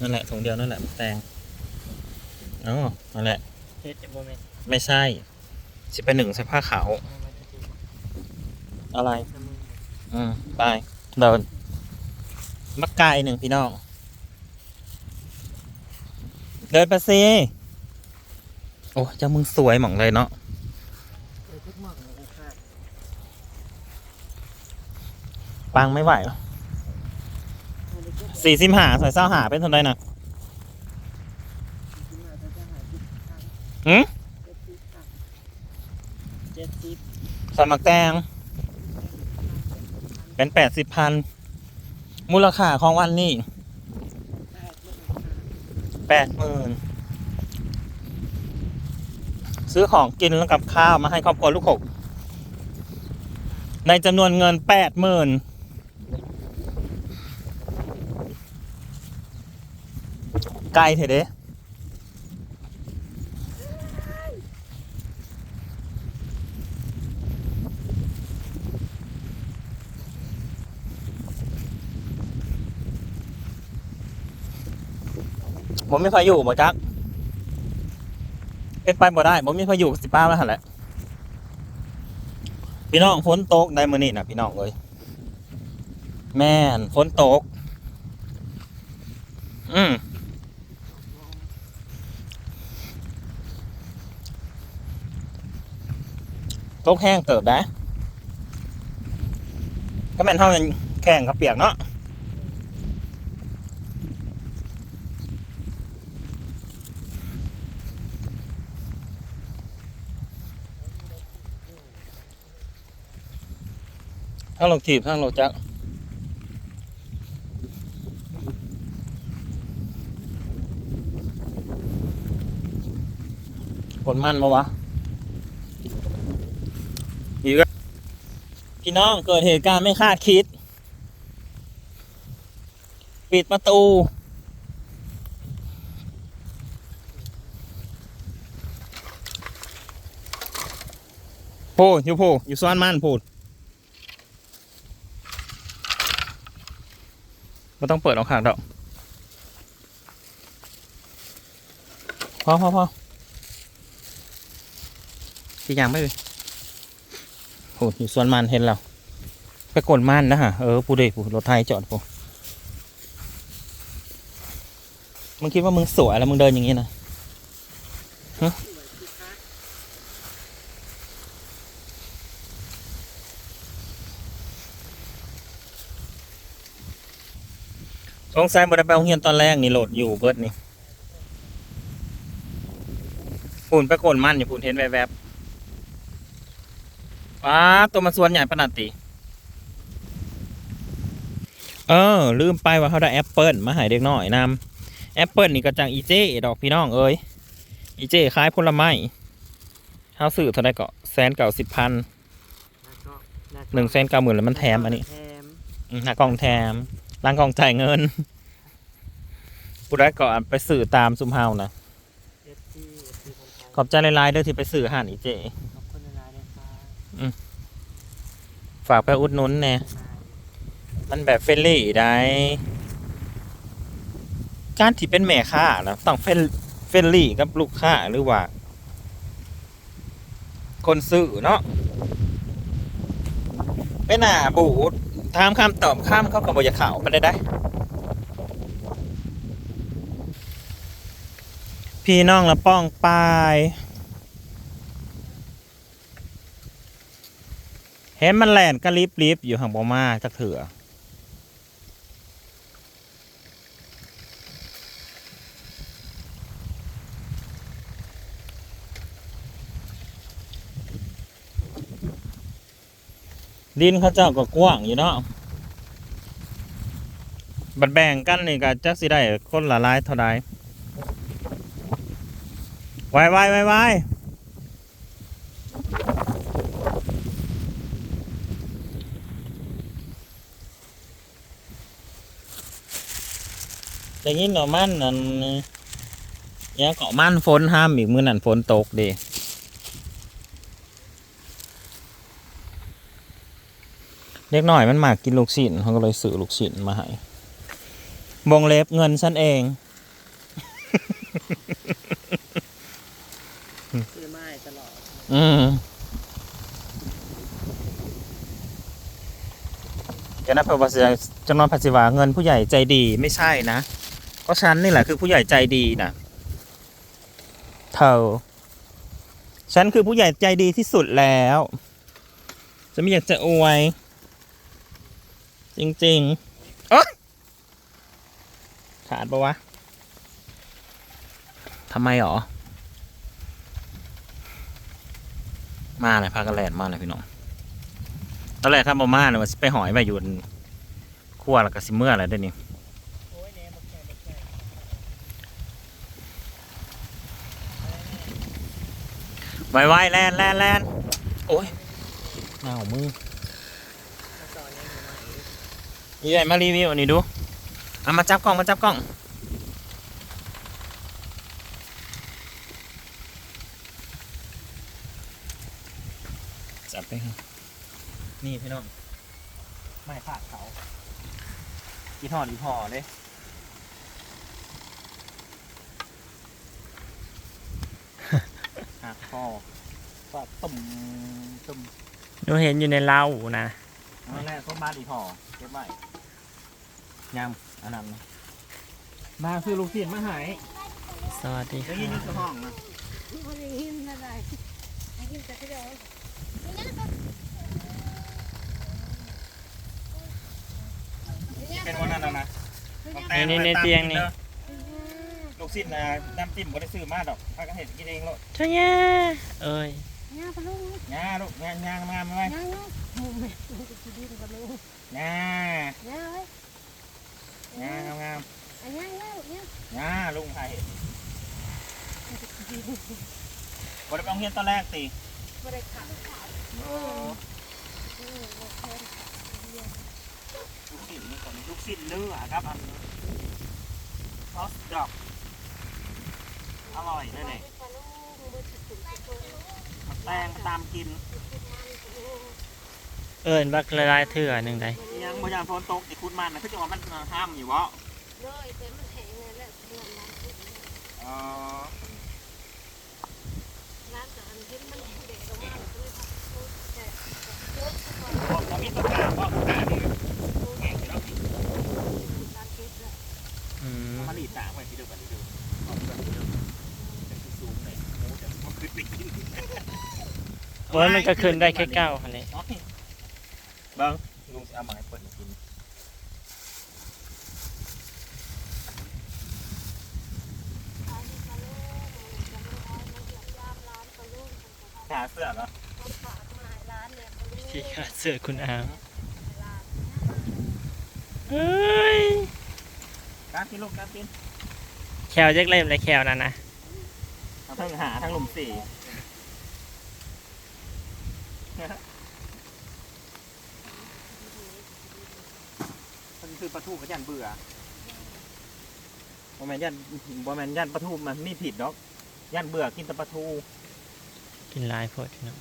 นั่นแหละถุงเดียวนั่นแหละแตงอ๋อนั่นแหละเฮ็ดจะบ่แม่นไม่ใช่สิเป็นหนึ่งใส่ผ้าขาวเอามาจะสิอะไรทำมืออืมไปเดินมักไก่หนึ่งพี่น้อง เดินไปสิโอ้เจ้ามึงสวยหม่องเลยเนาะเออทุกหม่องเลยค่ะปังไม่ไหว สี่สิบหาใส่เศร้าหาเป็นเท่าไรนะหืมเจ็ดสิบใส่หมักแตงเป็นแปดสิบพันมูลค่าของวันนี้แปดหมื่นซื้อของกินแล้วกับข้าวมาให้ครอบครัวลูกหกในจำนวนเงินแปดหมื่น กลเถอะเด้ผมไม่พาอยู่บ่จักเป็นไปบ่ได้ผมไมีพายุสิป้าแล้วหันแหละ พี่น้องฝนตกได้มื้อนี้นะพี่น้องเอ้ยแม่นฝนตก อืม ตกแห้งเติบได้ก็แม่นเท่านั้นแข่งกับเปียกเนาะทั้งลงถีบทั้งลงจักรคนมันมาวะอีกแล้ว พี่น้องเกิดเหตุการณ์ไม่คาดคิด ปิดประตูพูดอยู่พูอยู่ซ้อนมันพูดไม่ต้องเปิดออกขางดอกพอพอพอพี่ยังไม่เลย พูดอยู่สวนมันเห็นแล้วไปกดมันนะฮะเออพูดเลยพูดรถไทยจอดพูดมึงคิดว่ามึงสวยแล้วมึงเดินอย่างนี้นะฮะสงสัยบ่ได้ไปโรงเรียนตอนแรกนี่โหลดอยู่เบิดนี่พูนไปกดมันอยู่พูนเห็นแวบๆ ป้าตัวมันส่วนใหญ่ปานนันติ เออ ลืมไปว่าเขาได้แอปเปิลมาให้เด็กน้อยนำแอปเปิลนี่ก็จังอีเจดอกพี่น้องเอ้ยอีเจขายผลไม้เฮาซื้อเท่าไดก็แสนเก้าสิบพันแล้วก็แล้วก็หนึ่งแสนเก้าหมื่นแล้วมันแถมอันนี้แถมอืมหากล่องแถมร้านกล่องจ่ายเงินผู้ได้ก็ไปสื่อตามซุมเฮานะเอฟซีเอฟซีคนไทยขอบใจหลายๆเด้อที่ไปสื่ออาหารอีเจ ฝากไปอุดหนุนแหน่มันแบบเฟรนลี่ได้ การที่เป็นแม่ค้านะต้องเฟรนเฟรนลี่กับลูกค้าหรือว่า คนซื้อเนาะไม่น่าบูดถามคำตอบคำเข้าก็บอกจะข่าวไปได้ได้ พี่น้องละป้องปาย เห็นมันแล่นก็รีบรีบอยู่ห่างบมาจักเถื่อดินเขาเจ้าก็กว้างอยู่เนาะ บัดแบ่งกันนี่ก็จักสิได้คนละลายเท่าใดไวไวไวไว แต่ยินเนาะมันนั่นยังเกาะมันฝนห้ามอีกมือนั่นฝนตกเดีเด็กหน่อยมันมากกินลูกชิ้นเขาก็เลยซื้อลูกชิ้นมาให้บงเล็บเงินฉันเองซื้อไม้ตลอด อืมจะนับภาษาจำนวนภาษีวาเงินผู้ใหญ่ใจดีไม่ใช่นะ ก็ฉันนี่แหละคือผู้ใหญ่ใจดีนะเธอฉันคือผู้ใหญ่ใจดีที่สุดแล้ว จะไม่อยากจะอวย จริงๆเอ๊ะขาดปะวะทำไมหรอ มาเลยพากันแลนมาเลยพี่น้องตอนแรกครับมาม่าเนี่ยว่าสิไปหอยไปอยู่ขั้วแล้วก็สิเมื่ออะไรได้อนี่ โอ้ยเนี่ยมันแข็งมันแข็ง ไวไวๆแลนแลนแลนโอ้ยหนาวมือมาต่อเนี่ยใหม่นี่ใหญ่มารีวิวอันนี้ดูเอามาจับกล้องมาจับกล้องจับไปครับนี่พี่น้องไม่ขาดเขาอีทอดอีพอเลย หักคอฟาดตุ่มตุ่มหนูเห็นอยู่ในเล้านะเอาแรกต้มบ้านอีพอเก็บไว้ยำอันนั้นนะมาคือลูกศิษย์มาหายสวัสดีได้ค่ะยินอยู่ที่ห้องนะไม่ได้ยินอะไรได้ยินแต่เดียวเป็นวันนั้นน่ะนะนี่นี่ในเตียงนี่ลู กศิษย์นะน้ำจิ้มก็ได้ซื้อมาดอกถ้าก็เห็นกินเองโลดช่วยแย่เอ้ยย่าปลุงงาลูกงางางามไหมย่าเนาะมุมแม่มันจะดิ้นปลุงงาย่าเว้ยงางามงามอันย่าย่าย่างาลุงไทยบริบาลเฮียนตอนแรกสิไม่ได้ขาดขาดเออเออโอเคลูกศิษย์นี่ก่อนลูกศิษย์เลือครับอันซอสดอก อร่อยด้วยเนี่ยปลุงมันจะถึงจะถึงมาแตงตามกินเอิญบักละลายเถื่อหนึ่งใดยังพยายามโฟนตกไอ้คุณมันนะคือจังหวะมันห้ามอยู่วะเลยแต่มันแห้งเลยแหละเงินร้านที่อ๋อ ร้านแต่อันเห็นมันเด็กออกมาเลยค่ะแต่ ผมผมมีตัวกลางว่าตาดีแง่อยู่แล้วสิ ร้านเก็บแล้ว อืม มาหลีดตาไว้ที่เดิมอันนี้เดิมเอาไปที่เดิมแต่คือสูงเลยโอ้แต่มันขึ้นไปกิน โอ้ยมันก็ขึ้นได้แค่เก้าค่ะเลยอ๋อเบิ้งลุงจะเอามาให้เปิดกินหาเสื้อเหรอที่ขาดเสื้อคุณอามเอ้ยการกินลูกการกินแควยักเล่มเลยแควนั่นนะทั้งหาทั้งหลุมสี่ มันคือปลาทูกับยันเบื่อบ่แมนยันบ่แมนยันปลาทูมันนี่ผิดดอกยันเบื่อกินแต่ปลาทูกินลายโพดพี่น้อง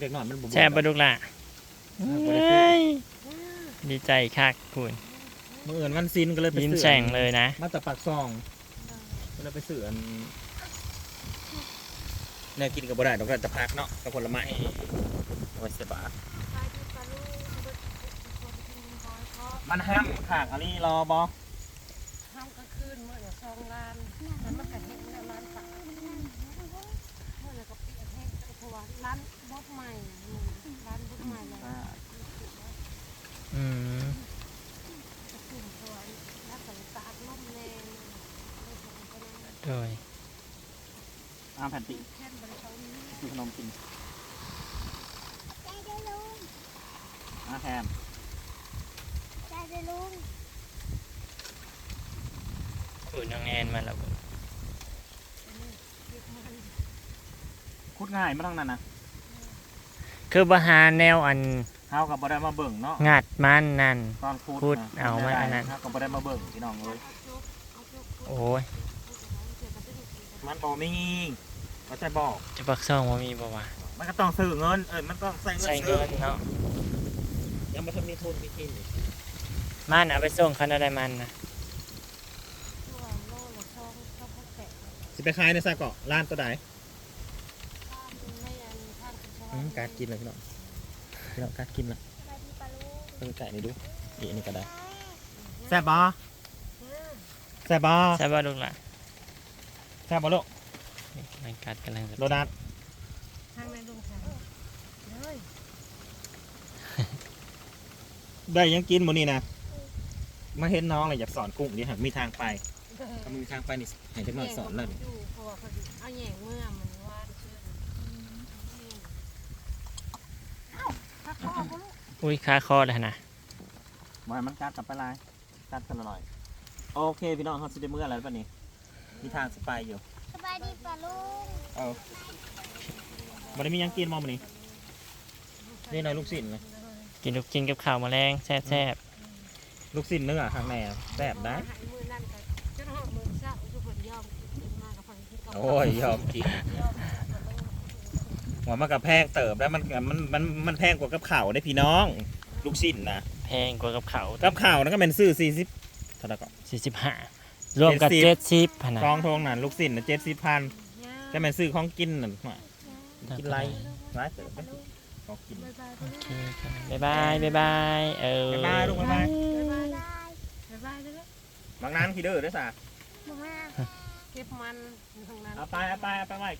เด็กหน่อยมันบ่เบื่อแช่บดุกละเอ้ยดีใจคักคุณมื่ออื่นวันซินก็เลยไปยิ้มซื้อแฉ่งเลยนะ มาจากปากซองก็เลยไปซื้ออั นเนี่ยกินกับบ่ได้ดอกแต่จะพักเนาะกับผลไม้โอ้ยเสียบาทมันห้ามขากอันนี้รอบอห้ามกลางคืนเมื่อเนี่ยซองร้านมันมันก็เห็นเนี่ยร้านฝาเมื่อเนี่ยก็เปลี่ยนให้เพราะว่าร้านบดใหม่ร้านบดใหม่เลยอืมจะขึ้นตัวแล้วก็ตากลมแรงโดยอ้ามแผ่นติแค่บริเขานี้ซื้อขนมกินใจได้ลุงอาแฮมใจได้ลุงคุณน้องแอนมาแล้วบ่คุดง่ายมาทั้งนั้นนะคือบหาแนวอันเฮากับบ่ได้มาเบิ่งเนาะงัดมันนั่นตอนคุดคุดนะเอามาอันนั้นเฮาก็บ่ได้มาเบิ่งพี่น้องเลยโอ้ยมันบ่มี เขาจะบอกจะปักซองว่ามีบ่วะมันก็ต้องซื้อเงินเออมันต้องใส่เงินใส่เงินเนาะยังบ่ทันมีทุนมีกินอีกมันเอาไปส่งคันอะไรมันนะโลละซองซสิไปขายในซาเกาะร้านตัวใดไม่อันทางคุณชอืมการกินเลยพี่น้องพี่น้องการกินนะสวัสดีปลาลูกเพิ่งไก่นี่ดูนี่อันนี้ก็ได้แซ่บบ่แซ่บบ่ใช่ป่ะลูกหล่ะแซ่บบ่ลูก นี่กำลังกัดกำลังโดนัททางในลุงชายเลยได้ยังกินหมดนี่นะมาเห็นน้องเลยอยากสอนกุ้งนี่หากมีทางไปถ้ามีทางไปนี่ให้เด็กน้อยสอนเลยอยู่เพราะว่าเขาเอาแหย่งเมื่อมันว่าเชื่อเอ้าถ้าเขาเอาลูกอุ้ยคาคอเลยนะมามันกัดกลับไปลายกัดกันหน่อย โอเค พี่น้องเขาสิได้เมื่อแล้วป่ะนี่มีทางสไปอยู่ส บายดีปลาลูกเอาบ่ได้มียังกินมอมอนี่นี่หนอยลูกศิษย์นะกินลูกกินกับข้าวแมลงแซ่บแซ่บลูกศิษย์เนื้อข้างในอะแซ่บได้หายมือนั่นกันจนหอดมือเช้าทุกคนยอมกินมากับฝั่งที่เขาโอ้ยยอมกินหัวมันกับแพงเติบแล้วมันมันมันมันแพงกว่ากับข่าวได้พี่น้อง ลูกศิษย์นะแพงกว่ากับข้าวกับข่าวนั่นก็เป็นซื้อสี่สิบเท่าไหร่ก็สี่สิบห้า รวมกับ70เจ็ดสิบพะนะทองทองนั่นลูกศิษย์นะเจ็ดสิบพันก็เป็นซื้อของกินนั่นมากินไรร้ายเติบได้ของกินบ๊ายบายโอเคค่ะบ๊ายบายบ๊ายบายเออบ๊ายบายลูกบ๊ายบายบ๊ายบายบ๊ายบายเลยบางนั้นขี้ดื้อด้วยสะมาเก็บมันอยู่ตรงนั้นเอาไปเอาไปเอาไปไว้